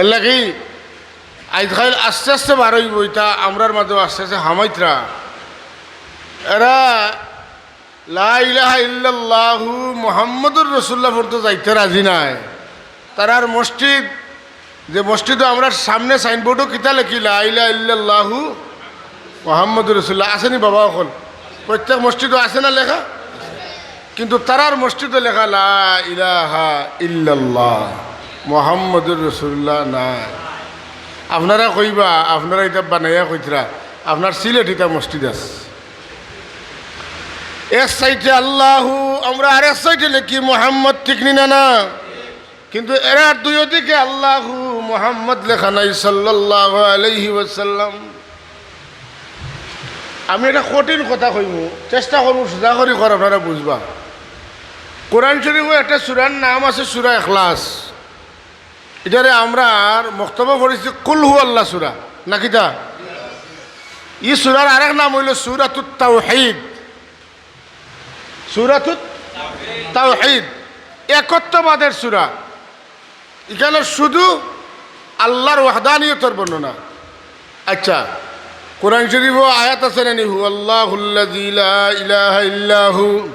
এর লাগি আজকাল আস্তে আস্তে বারোই বইতা আমরার মাঝে আস্তে আস্তে হামাইতরা। এরা লাইলাহা ইল্লাল্লাহু মোহাম্মদুর রসুল্লাহ পড়তে যাইতে রাজি নাই। তারার মসজিদ, যে মসজিদে আমরা সামনে সাইনবোর্ডও কিতা লেখি লাইলা ইল্লাল্লাহু মোহাম্মদুর রসুল্লাহ আসেনি বাবা অকল? প্রত্যেক মসজিদও আছে না লেখা? কিন্তু তারার মসজিদে লেখা, লা ইলাহা ইল্লাল্লাহ। মোহাম্মদুর রসুল্লাহ নাই আপনারা কইবা, আপনারা এটা বানাইয়া কইতরা, আপনার সিলেট এটা মসজিদ আছে। এক সাইডে আল্লাহু, আমরা আর এক সাইডে লিখি মোহাম্মদ, ঠিক নি না কিন্তু এরা দুই দিকে আল্লাহু, মোহাম্মদ লেখা নাই সাল্লাহ আলহি ওসাল্লাম আমি এটা কঠিন কথা কইব, চেষ্টা করব, সোজা করি কর, আপনারা বুঝবা। কোরআন শরীফ একটা সুরার নাম আছে সুরা এখলাস। এটারে আমরা বক্তব্য করেছি কুলহু আল্লাহ সুরা। নাকি তা? ই সুরার আরেক নাম হইল সুরাতুত তাওহীদ। সুরাতুত তাওহীদ, একত্ববাদের সুরা। এখানে শুধু আল্লাহর ওয়াহদানিয়তর বর্ণনা। আচ্ছা কোরআন শরীফ আয়াত আছে না নিহু আল্লাহুল্লাযী লা ইলাহা ইল্লাহু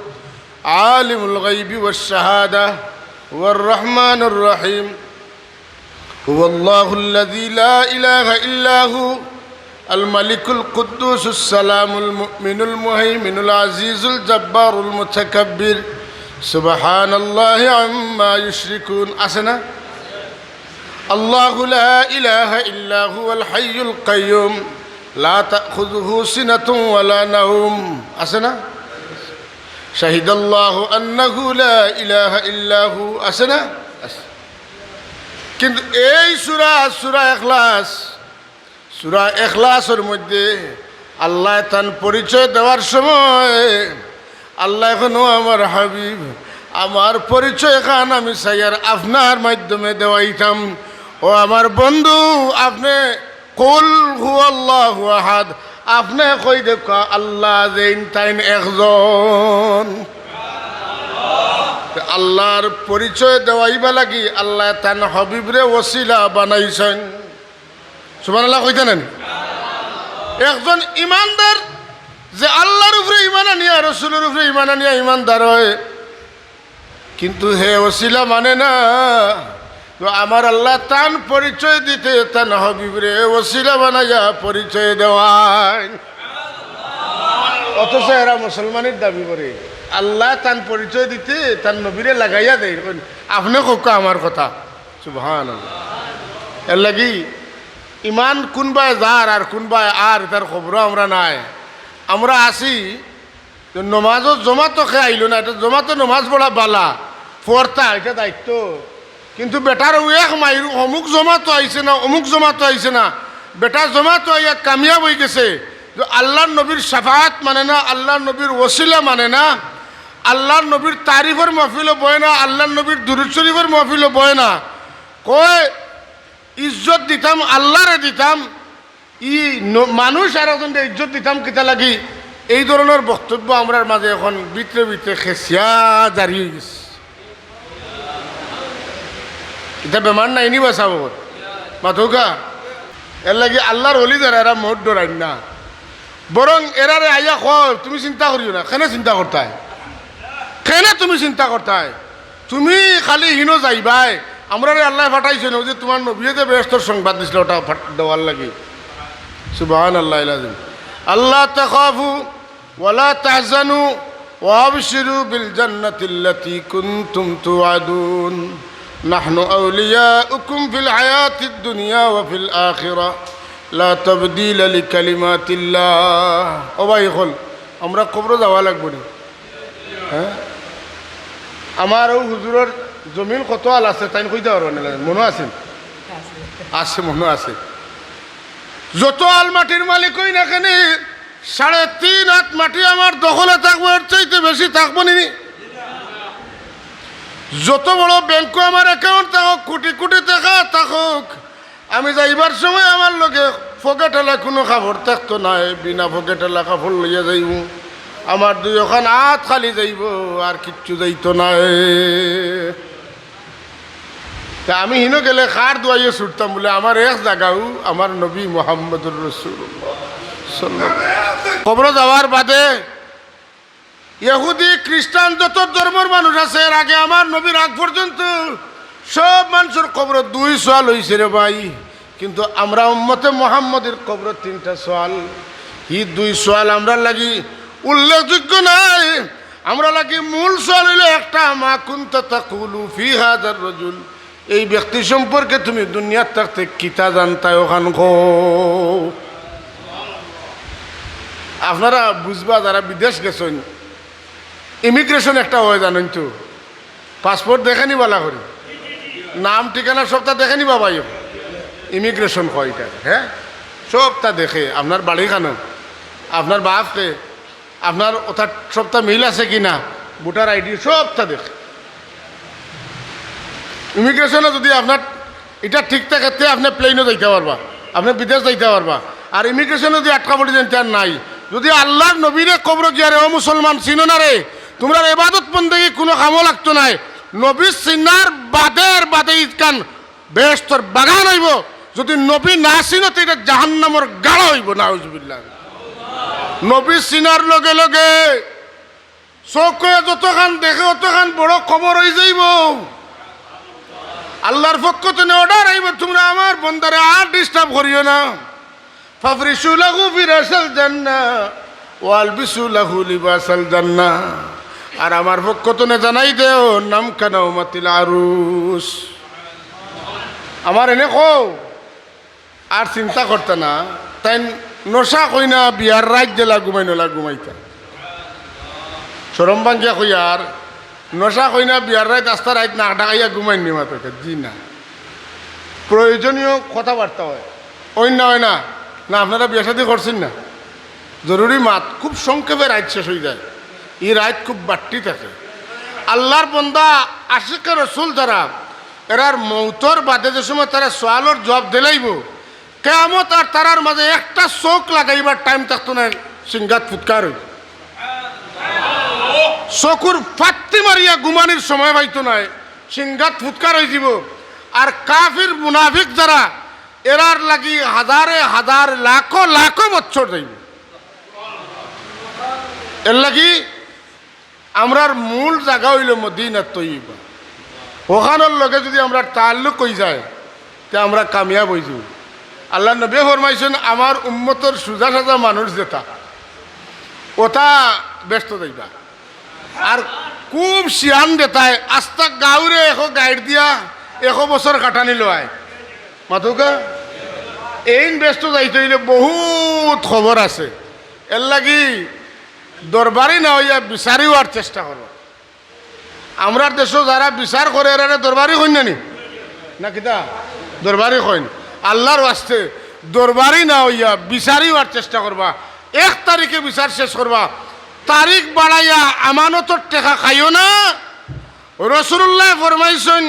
আলিমুল গায়বি ওয়াস শাহাদা ওয়ার রহমানুর রহিম। هو الله الذي لا إله إلا هو الملك القدوس السلام المؤمن المهيمن العزيز الجبار المتكبر سبحان الله عما يشركون أسنا الله لا إله إلا هو الحي القيوم لا تأخذه سنة ولا نوم أسنا شهد الله أنه لا إله إلا هو أسنا أسنا কিন্তু এই সুরা সুরা এখলাস সুরা এখলাসের মধ্যে আল্লাহ তান পরিচয় দেওয়ার সময় আল্লাহ এখনও আমার হাবিব, আমার পরিচয় খান, আমি সাইয়ার আপনার মাধ্যমে দেওয়াইতাম। ও আমার বন্ধু, আপনি কুল হু আল্লাহ আহাদ, আপনি কই দেখা, আল্লাহ যেইন তাইন একজন। আল্লাহর পরিচয় দেওয়াইবা লাগি আল্লাহ তান হবিবরে ওসিলা বানাইছেন। সুমান আল্লাহ কইতেন একজন ইমানদার যে আল্লাহর উপরে ইমান আনিয়া রসুলের উপরে ইমান আনিয়া ইমানদার হয়। কিন্তু হে ওসিলা মানে না, তো আমার আল্লাহ তান পরিচয় দিতে তান হবিবরে ওসিলা বানাইয়া পরিচয় দেওয়ায়। অথচ এরা মুসলমানের দাবি করে। আল্লাহ তান পরিচয় দিতে তার নবীরে লাগাইয়া দেয়। আপনি কোকা আমার কথা? সুবহান এর লাগি ইমান কোনবায় যার আর কোনবায় আর, তার খবর আমরা নাই। আমরা আসি নমাজও জমাতো খেয়ে আইলো না, এটা জমাতো নমাজ পড়া বালা পড়তা এটা দায়িত্ব। কিন্তু বেটার এক মাইর, অমুক জমাতো আইছে না, অমুক জমাতো আইছে না, বেটা জমাতো আইয়া কামিয়াব হয়ে গেছে। যে আল্লাহর নবীর সাফাত মানে না, আল্লাহর নবীর ওসিলা মানে না আল্লাহর নবীর তারিফের মহফিলও বয় না আল্লাহর নবীর দুরুদ শরীফের মহফিলও বয় না। কয়, ইজ্জত দিতাম, আল্লাহরে দিতাম, ই মানুষ আর একজন ইজ্জত দিতাম কিতা লাগি? এই ধরনের বক্তব্য আমরার মাঝে এখন ভিতরে ভিতরে খেসিয়া হয়ে গেছে। এটা বেমার নাই নি বাসাব মাথৌকা এর লাগি আল্লাহর হলি ধরে এরা মোট ডরাই না। বরং এরারে আইয়া খ তুমি চিন্তা করিও না কেন চিন্তা করতাই কেন তুমি চিন্তা করতাই তুমি খালি হিনো যাইবাই আমরা আল্লাহ ফাটাইছে না যে তোমার নবীতে ব্যস্তর সংবাদ দিছিল ওটা ফাট- দেওয়ার লাগি সুবাহান আল্লাহ ইলাজিম আল্লাহ তাখাফু ওয়ালা তাহজানু وابشروا بالجنة التي كنتم توعدون نحن أولياؤكم في الحياة الدنيا وفي الآخرة لا تبديل لكلمات الله ও ভাই হল আমরা কবর যাওয়া লাগবো নি হ্যাঁ আমার ও হুজুরের জমিন কত আল আছে তাই পারব না মনে আছে আছে, মনে আছে। যত আল মাটির মালিক হই না কেন সাড়ে তিন হাত মাটি আমার দখলে থাকব এর চাইতে বেশি থাকব নি যত বড় ব্যাংক আমার অ্যাকাউন্ট থাকুক, কোটি কোটি টাকা থাকুক, আমি যাইবার সময় আমার লগে ফকেটেলা কোনো কাপড় থাকতো নাই, বিনা ফকেটেলা কাপড় লইয়া যাইব। আমার দুই ওখান হাত খালি যাইব, আর কিচ্ছু যাইতো নাই তা আমি হিনো গেলে খার দুয়াইয়ে ছুটতাম বলে, আমার এক জায়গাও আমার নবী মোহাম্মদুর রসুল কবর যাওয়ার বাদে ইহুদি, খ্রিস্টান যত ধর্মের মানুষ আছে, এর আগে আমার নবীর আগ পর্যন্ত সব মানুষের কবর দুই সোয়াল হয়েছে রে ভাই। কিন্তু আমরা উম্মতে মোহাম্মদের কবর তিনটা সোয়াল। ই দুই সোয়াল আমরা লাগি উল্লেখযোগ্য নাই। আমরা লাগি মূল হইল একটা মা কুন্তা তাকুলু ফি হাজার রজুল। এই ব্যক্তি সম্পর্কে তুমি দুনিয়ার থাকতে কিতা জানতায় ওখান আপনারা বুঝবা যারা বিদেশ গেছেন, ইমিগ্রেশন একটা হয় জানেন তো। পাসপোর্ট দেখে নি বলা করি। নাম, ঠিকানা সবটা দেখে নি বাবা ইমিগ্রেশন হয় এটা হ্যাঁ? সবটা দেখে। আপনার বাড়ি খানো আপনার বাপকে আপনার ওটা সবটা মিল আছে কি না ভোটার আইডি সবটা দেখে। ইমিগ্রেশনে যদি আপনার এটা ঠিক থাকে, তে আপনি প্লেনও যাইতে পারবা, আপনি বিদেশ যাইতে পারবা। আর ইমিগ্রেশনে যদি আটকা পড়ে যান তার নাই, যদি আল্লাহর নবীরে কবর গিয়া রে ও মুসলমান, চিনো না রে, তোমরা এবাদত বন্দেগি কোনো কামও লাগতো নাই। নবী চিনার বাদের বাদে ইকান বেশ তোর বাগান হইব। যদি নবী না চিনো, তো এটা জাহান্নামর গাঢ় হইব না হজবিল্লা নবী চিনার লগে লগে চৌকে যতখান দেখে অতখান বড় খবর হয়ে যাইব। আল্লাহর পক্ষ থেকে অর্ডার আইব, তোমরা আমার বন্দারে আর ডিস্টার্ব করিও না। ফাফরিসু লাহু ফিরাসাল জান্না ওয়াল বিসু লাহু লিবাসাল জান্না। আর আমার পক্ষ থেকে জানাই দেও, নাম কানাও মাতিল আরুস। আমার এনে কও, আর চিন্তা করতে না। তাই নশা কই না বিয়ার রাত জেলা ঘুমাই নলা ঘুমাইতা। সরম কই আর নশা কই না বিয়ার রাত, আস্তা রাত নাক ডাকাইয়া ঘুমাই নি মাত্রকে জি না। প্রয়োজনীয় কথাবার্তা হয়। অন্য হয় না। না, আপনারা বিয়া শাদি করছেন না। জরুরি মাত, খুব সংক্ষেপে রাত শেষ হয়ে যায়। এই রাত খুব বাট্টি থাকে। আল্লাহর বন্দা আশিকে রসুল যারা, এরার মৌতর বাদে যে সময় তারা সোয়ালোর জবাব দিলাইব কেমত আর তারার মাঝে একটা চোখ লাগাইবার টাইম থাকতো না সিংগাত ফুৎকার চকুর ফাত্তি মারিয়া গুমানির সময় পাইতো নাই সিংগাত ফুৎকার হয়ে যাব। আর কাফির, মুনাফিক যারা, এরার লাগি হাজারে হাজার, লাখো লাখো বছর যাইব। এর লাগি আমরার মূল জায়গা হইল মদিনা তৈবা ওখানোর লগে যদি আমরা তাল্লুক হয়ে যায়, তে আমরা কামিয়াব হয়ে যাব। আল্লাহ নবী ফরমাইছেন, আমার উম্মতর সোজা সাজা মানুষ যেটা ওটা ব্যস্ত যাইবা। আর খুব শিয়ান দেতায় আস্তা গাঁৱৰে এশ গাইড দিয়া, এশ বছৰ কাটানি লোৱাই মাথোকা এই ব্যস্ত যাইতে হইলে বহুত খবর আছে। এর লাগি দরবারি না হইয়া বিচারি হওয়ার চেষ্টা করো আমরার দেশও যারা বিচার করে এরা দরবারি হইন নি কিতা? দরবারি হইন আল্লাহর ওয়াস্তে দরবারি না হইয়া বিচারি হওয়ার চেষ্টা করবা। এক তারিখে বিচার শেষ করবা। তারিখ বাড়াইয়া আমানতর টেকা খাইও না। রসুল্লাহ ফরমাইছেন,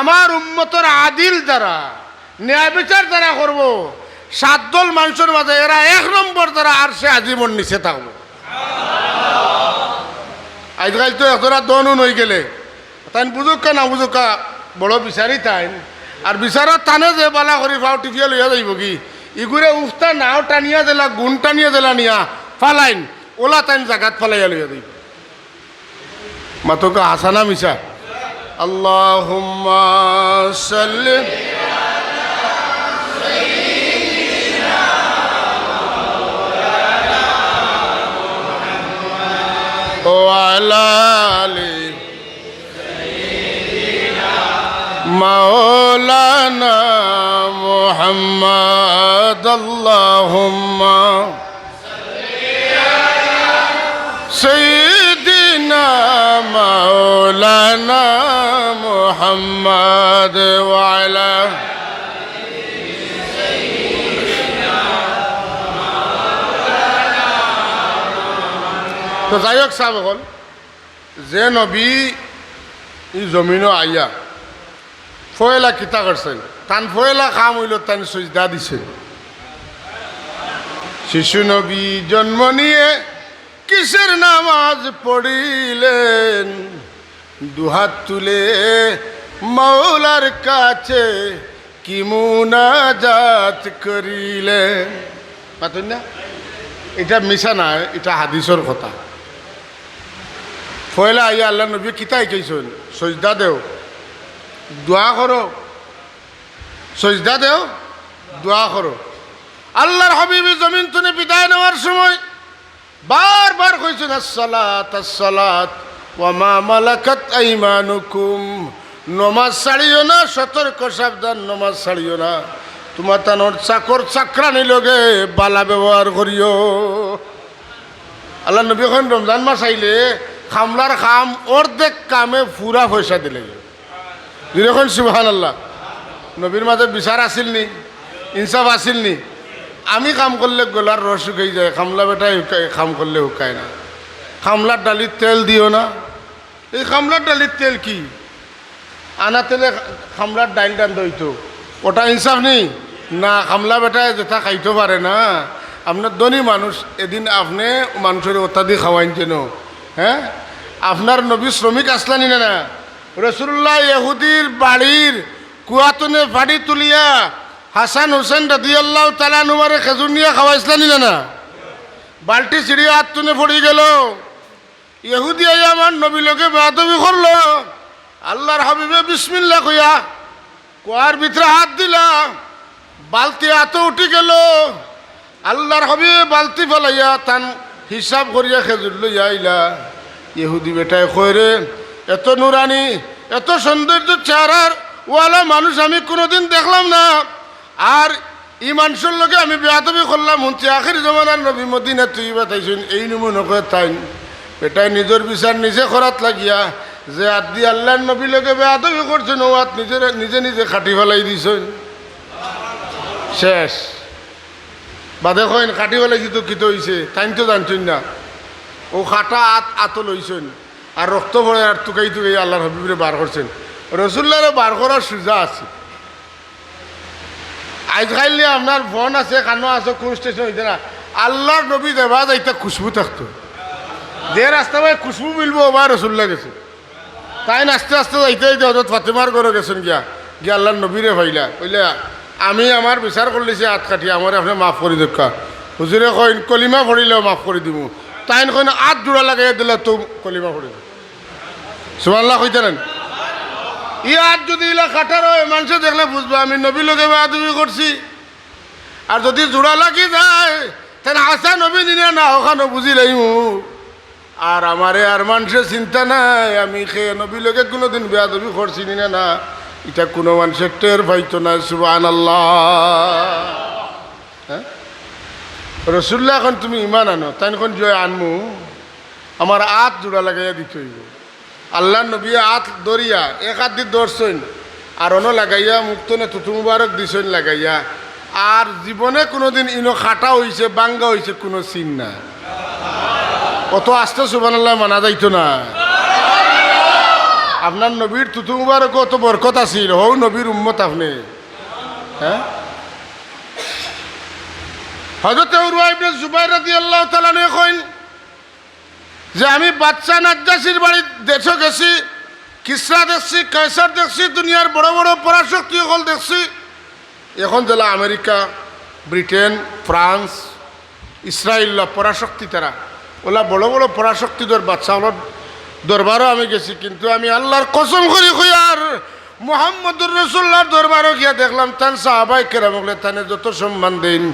আমার উম্মতর আদিল দ্বারা, ন্যায় বিচার দ্বারা করব। সাত দল মানুষের মাঝে, এরা এক নম্বর দ্বারা আর সে আজীবন নিচে থাকব। আজকাল তো এতটা দনুন হয়ে গেলে। তাই বুঝুকা না বুঝুকা বড় বিচারি তাই আর বিচারত টানে যে বালা করি ফাও টিপিয়া লইয়া যাইব কি? ইগুরে উফতা নাও টানিয়া দিলা গুণ টানিয়া দিলা নিয়া, ফালাইন, ওলা টাইম জাগাত ফালাইয়া লইয়া যাইব। মাতোকা হাসানা মিশা আল্লাহ মাও مولانا محمد اللهم سيدنا مولانا محمد وعلى তো যাই হোক চাব হ'ল যে নবী ই জমিনও আইয়া ফয়লা কিতা করছেন? তান ফয়লা কাম হইল, তান সুজদা দিছে। শিশু নবী জন্ম নিয়ে কিসের নামাজ পড়িলেন? দুহাত তুলে মৌলার কাছে কি মুনাজাত করিলেন? পাতুন না? এটা মিশা না, এটা হাদিসর কথা। পয়লা আইয়া আল্লাহ নবী কিতাই কেছেন সজদা দেও। দোয়া করো। সজদা দেও, দোয়া করো। আল্লাহর হাবিবি জমিন তুনে বিদায় নেওয়ার সময় বারবার কইছেন, আসসালাত আসসালাত ওয়ামা মালাকাত আইমানুকুম। নমাজ ছাড়িও না, সতর্ক সাবধান, নমাজ ছাড়িও না। তোমার তানোর চাকর, চাকরানি লগে বালা ব্যবহার করিও। আল্লাহ নবী রমজান মাস আইলে খামলার খাম অর্ধেক কামে ফুরা পয়সা দিলে। যেরকম সুবাহান আল্লাহ নবীর মাঝে বিচার আসিল নি ইনসাফ আসিল নি আমি কাম করলে গলার রস শুকাই যায়, খামলা বেটাই শুকায়- কাম করলে শুকায় না। খামলার ডালির তেল দিও না। এই খামলার ডালির তেল কি? আনা তেলে খামলার ডাইল ডান দইতো। ওটা ইনসাফ নেই? না, খামলা বেটায় যেটা খাইতে পারে না। আপনার ধনী মানুষ, এদিন আপনি মানুষের অত্যাধিক খাওয়াইন যেন হ্যাঁ? আপনার নবী শ্রমিক আসলানি না না? রসুল্লাহ ইহুদির বাড়ির কুয়াতনে ফাড়ি তুলিয়া হাসান হোসেন রাদিয়াল্লাহ তালা নুমারে খেজুর নিয়ে খাওয়াইছিলানি না বালটি চিড়িয়া হাত তুনে পড়ি গেল। ইহুদি আমার নবী লোকে বেয়াদবি করল। আল্লাহর হাবিবে বিসমিল্লা কইয়া কুয়ার ভিতরে হাত দিলা। বালতি হাত উঠি গেল। আল্লাহর হাবিবে বালতি ফেলাইয়া তান হিসাব করিয়া খেজুর লইয়া আইলা। ইহুদি বেটায় কইরে এত নুরানি, এত সৌন্দর্য চেহারার ওয়ালা মানুষ আমি কোনোদিন দেখলাম না। আর ই মানুষের লোকে আমি বেয়াদবি করলাম। হচ্ছে আখির জমানার নবী মদিনা তুই বাতাইছেন এই নমু নকয় তাই এটাই নিজের বিচার নিজে করাত লাগিয়া, যে আদি আল্লাহর নবী লোকে বেয়াদবি করছেন, ও আত নিজের, নিজে নিজে খাটি ফেলাই দিছেন। শেষ। বাদে কইন কাটি ফেলাইছি তো কিতো হইছে? তাই তো জানছেন না। ও খাটা আত আত লইছেন আর রক্ত ভরে আর টুকাই টুকাই আল্লাহর হাবিবরে বার করছেন। রসুল্লারে বার করার সুজা আছে। আজকাল আপনার ফোন আছে কানো আছে, কোন স্টেশন হইতে না। আল্লাহর নবী দেবা যাইতে খুশবু থাকতো। যে রাস্তা ভাই খুশবু মিলবো বা রসুল্লাহ গেছে। তাই আস্তে আস্তে যাইতে যাইতে হজরত ফাতেমার ঘরে গেছেন গিয়া। গিয়া আল্লাহর নবীরে ভাইলা, কইলে, আমি আমার বিচার করলেছি, হাত কাটি, আমার আপনি মাফ করে দেখা হুজুরে কইন, কলিমা ভরিলেও মাফ করে দিব তাই কইন আট জোড়া লাগাই দিলে তো কলিমা ভরি দিব সুমাল্লাহ কইতেন ই আট যদি ইলা কাটার হয়, মানুষে দেখলে বুঝবে, আমি নবী লোকে বাদুবি করছি। আর যদি জোড়া লাগি যায় তাহলে আসা নবী নিলে না ওখানে বুঝি লাইমু। আর আমারে আর মানুষের চিন্তা নাই, আমি খেয়ে নবী লোকে কোনোদিন বেয়াদবি করছি না না। এটা কোনো মানুষের টের পাইতো না সুবান হ্যাঁ? রসুল্লাহ এখন তুমি ইমান আনো তাই এখন জয় আনমু। আমার আত জোড়া লাগাইয়া দিতে হইব। আল্লাহ নবী আত দরিয়া, এক হাত দিয়ে দর্শন আর অন লাগাইয়া, মুক্তনে তুতু মুবারক দিছেন লাগাইয়া। আর জীবনে কোনোদিন ইনো খাটা হইছে, বাঙ্গা হইছে, কোনো চিন না কত আস্তে সুবান আল্লাহ মানা যাইতো না। আপনার নবীর তুতু মুবারক কত বরকত আছিল হৌ নবীর উম্মত আপনি। হ্যাঁ? হজরত জুবাইর রাদিয়াল্লাহু তাআলা নিয়ে কইন যে আমি বাচ্চা নাজ্জাসির বাড়ি দেশে গেছি, কিসরা দেখছি কাইসার দেখছি, দুনিয়ার বড় বড় পরাশক্তি সকল দেখছি। এখন জেলা আমেরিকা, ব্রিটেন, ফ্রান্স, ইসরায়েল পরাশক্তি তারা। ওলা বড় বড় পরাশক্তি পরাশক্তিদের বাচ্চা হল দরবারও আমি গেছি, কিন্তু আমি আল্লাহর কসম করি কই আর মোহাম্মদুর রসুল্লাহর দরবারও গিয়া দেখলাম, তান সাহাবাই কেরাম তানে যত সম্মান দেন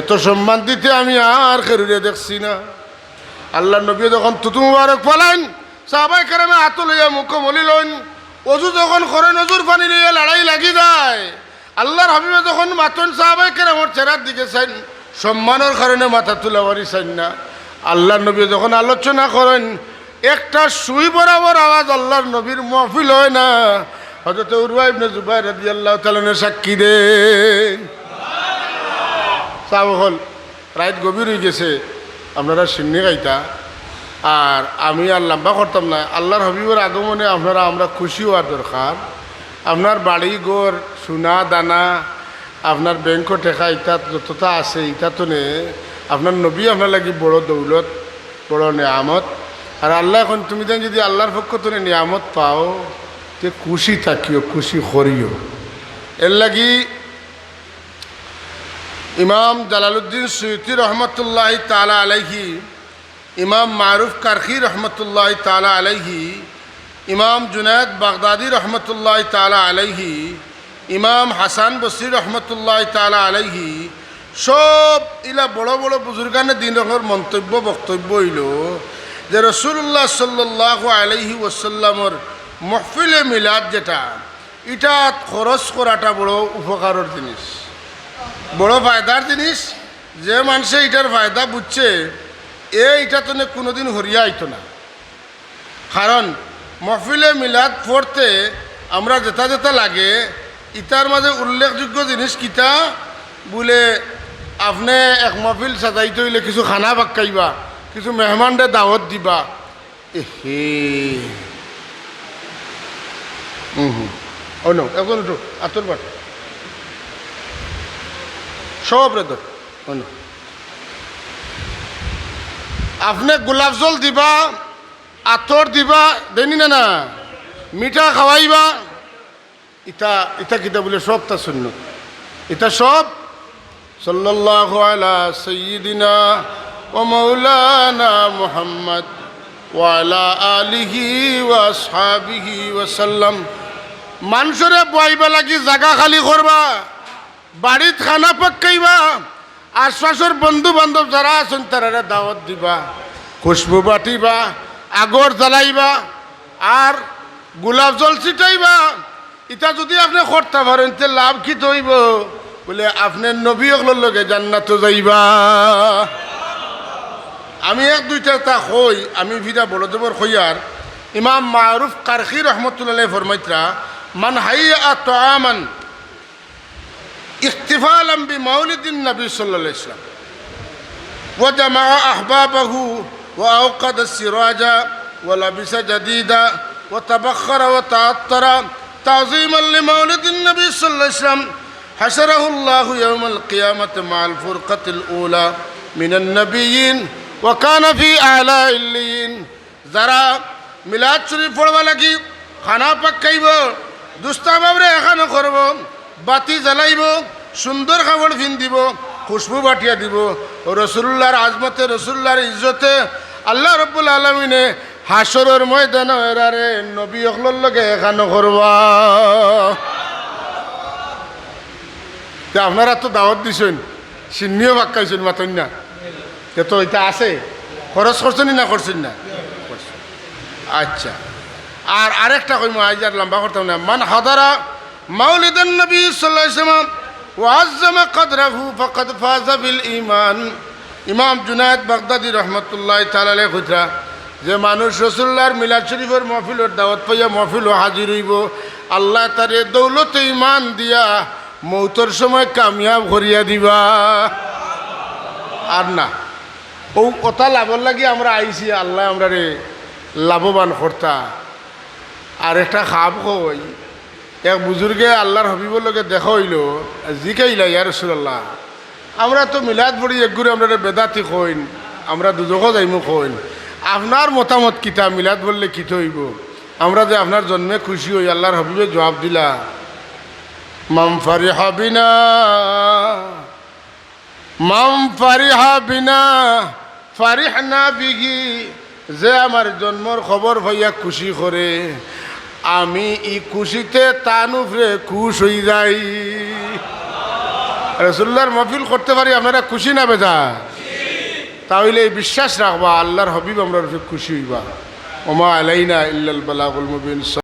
এত সম্মান দিতে আমি আর কেরুরে দেখছি না। আল্লাহ নবী যখন তুতু মুবারক পালাইন সাহাবাই কেরামে হাত লইয়া মুখ মলি লইন অজু যখন করেন অজুর পানি লইয়া লড়াই লাগি যায়, আল্লাহর হাবিবে যখন মাতন সাহাবাই কেরামর চেরার দিকে চাইন, সম্মানের কারণে মাথা তুলা পারি চাইন না। আল্লাহ নবী যখন আলোচনা করেন, একটা সুই বরাবর আওয়াজ আল্লাহর নবীর মহফিল হয় না। হজরত উরওয়াইবনে জুবাইর রাদিয়াল্লাহু তাআলা সাক্ষী দেন চাব হল রাত গভীর হয়ে গেছে আপনারা সিন্নি গাইতা আর আমি আর লম্বা করতাম না। আল্লাহর হবিবর আগমনে আপনারা, আমরা খুশি হওয়ার দরকার। আপনার বাড়ি ঘর, সোনা, দানা, আপনার ব্যাংক টেকা ইটা যতটা আছে, ইটা তো নে। আপনার নবী আপনার লাগি বড় দৌলত, বড় নিয়ামত। আর আল্লাহ এখন তুমি যেন যদি আল্লাহর পক্ষ তুমি নিয়ামত পাও, তে খুশি থাকিও, খুশি করিও। এর লাগি ইমাম জালালুদ্দিন সৈয়দি রহমতুল্লাহ তালা আলাইহি, ইমাম মারুফ কারখি রহমতুল্লাহ তালা আলাইহি, ইমাম জুনায়দ বাগদাদি রহমতুল্লাহ তালা আলাইহি, ইমাম হাসান বসরি রহমতুল্লাহ তালা আলাইহি, সব ইলা বড় বড় বুজুর্গানে দিন রকমের মন্তব্য, বক্তব্য হইল যে রসুল্লাহ সাল্লাহ আলাইহি ওসাল্লামর মহফিলে মিলাদ যেটা এটা খরচ করাটা বড় উপকারের জিনিস। বড় ফায়দার জিনিস, যে মানুষে এটার ফায়দা বুঝছে, এ এটা তো কোনোদিন হরিয়া আইতো না। কারণ মহফিলে মিলাদ পড়তে আমরা যেটা যেতা লাগে ইটার মাঝে উল্লেখযোগ্য জিনিস কিতা? বলে, আপনি এক মফিল সাজাইতে হইলে কিছু খানা পাকাইবা কিছু মেহমানরে দাওয়াত দিবা। এহে। হুম হুম। ও এখন আতর বাট সব রে আপনি গোলাপ জল দিবা আতর দিবা দেনি না না মিঠা খাওয়াইবা। ইটা ইটা কিতা বলে সব তা শূন্য। এটা সব? সাল্লাল্লাহু আলা সাইয়্যিদিনা ও মাওলানা মুহাম্মদ ওয়ালা আলিহি ওয়া আসহাবিহি ওয়াসাল্লাম। মানুষরে বইবা লাগি জাগা খালি করবা। বাড়িত খানা পাকাইবা আশপাশের বন্ধু বান্ধব যারা আছেন তারা দাওয়াত দিবা, খুশবু বাটিবা, আগর জ্বালাইবা, আর গোলাপ জল ছিটাইবা। এটা যদি আপনি করতে পারেন তে লাভ কি তৈব? বলে আপনার নবী অগলোর লগে জান্নাত যাইবা। আমি এক দুইটা তা হই আমি ভিদা বড়দেবর হইয়ার ইমাম মারুফ কারখি রহমতুল্লাহ ফরমাইত্রা, মান হাইয়া তামান احتفالا بمولد النبي صلى الله عليه وسلم وجمع أحبابه وأوقد السراج ولبس جديدا وتبخر وتعطر تعظيما لمولد النبي صلى الله عليه وسلم حشره الله يوم القيامة مع الفرقة الأولى من النبيين وكان في أعلى اللين যারা মিলাদ শরীফ পড়বা লাগি খানা পাকাইব দুস্তা বাবরে এখানে করব বাতি জ্বালাইব সুন্দর খাবার ফিন দিব, খুশবু বাটিয়া দিব। ও রসুল্লাহর আজমতে, রসুল্লাহর ইজ্জতে আল্লাহ রব্বুল আলমিনে হাসরের ময়দান এরারে নবী অকলর লগে এখানে করবা। আপনারা তো দাওয়াত দিছেন চিনিও পাক্কাইছেন মাতন না তে এটা আছে, খরচ করছেন না করছেন না। আচ্ছা। আর আরেকটা কইম আজ আর লম্বা করতাম না। মান হাদারা মাউলিদান নবী ওয়াসাল্লাম ওয়াজ্জামা কদরাহু ফাকাদ ফাজা বিল ঈমান ইমাম জুনায়েদ বাগদাদি রহমতুল্লাহ আলাইহি কইতা যে মানুষ রসুল্লাহর মিলাদ শরীফের মহফিলের দাওয়াত পাইয়া মহফিলও হাজির হইব, আল্লাহ তারে দৌলত ইমান দিয়া মৌতর সময় কামিয়াব করিয়া দিবা। আর না, ও কথা লাভর লাগি আমরা আইছি, আল্লাহ আমরা রে লাভবান কর্তা। আর একটা খাপ কই এক বুজুর্গে আল্লাহর হবিবর লগে দেখা হইল জিকাইলা ইয়া রসুল্লাহ আমরা তো মিলাদ পড়ি একগুরে আমরা বেদাতি কইন আমরা দুজক যাইমু কইন আপনার মতামত কিতা মিলাদ বললে কি হইব? আমরা যে আপনার জন্মে খুশি হই, আল্লাহর হবিবে জবাব দিলা। মাম ফারিহা বিনা মাম ফারিহা বিনা, ফারিহনা বিহি, যে আমার জন্মর খবর হইয়া খুশি করে। আমি ই খুশিতে তানু উপরে খুশ হয়ে যাই। রসুল্লার মফিল করতে পারি, আপনারা খুশি না বেজা? তাহলে এই বিশ্বাস রাখবা, আল্লাহর হবিব আমরা খুশি হইবা। ওমা আলাইনা ইল্লাল বালাগুল মুবিন।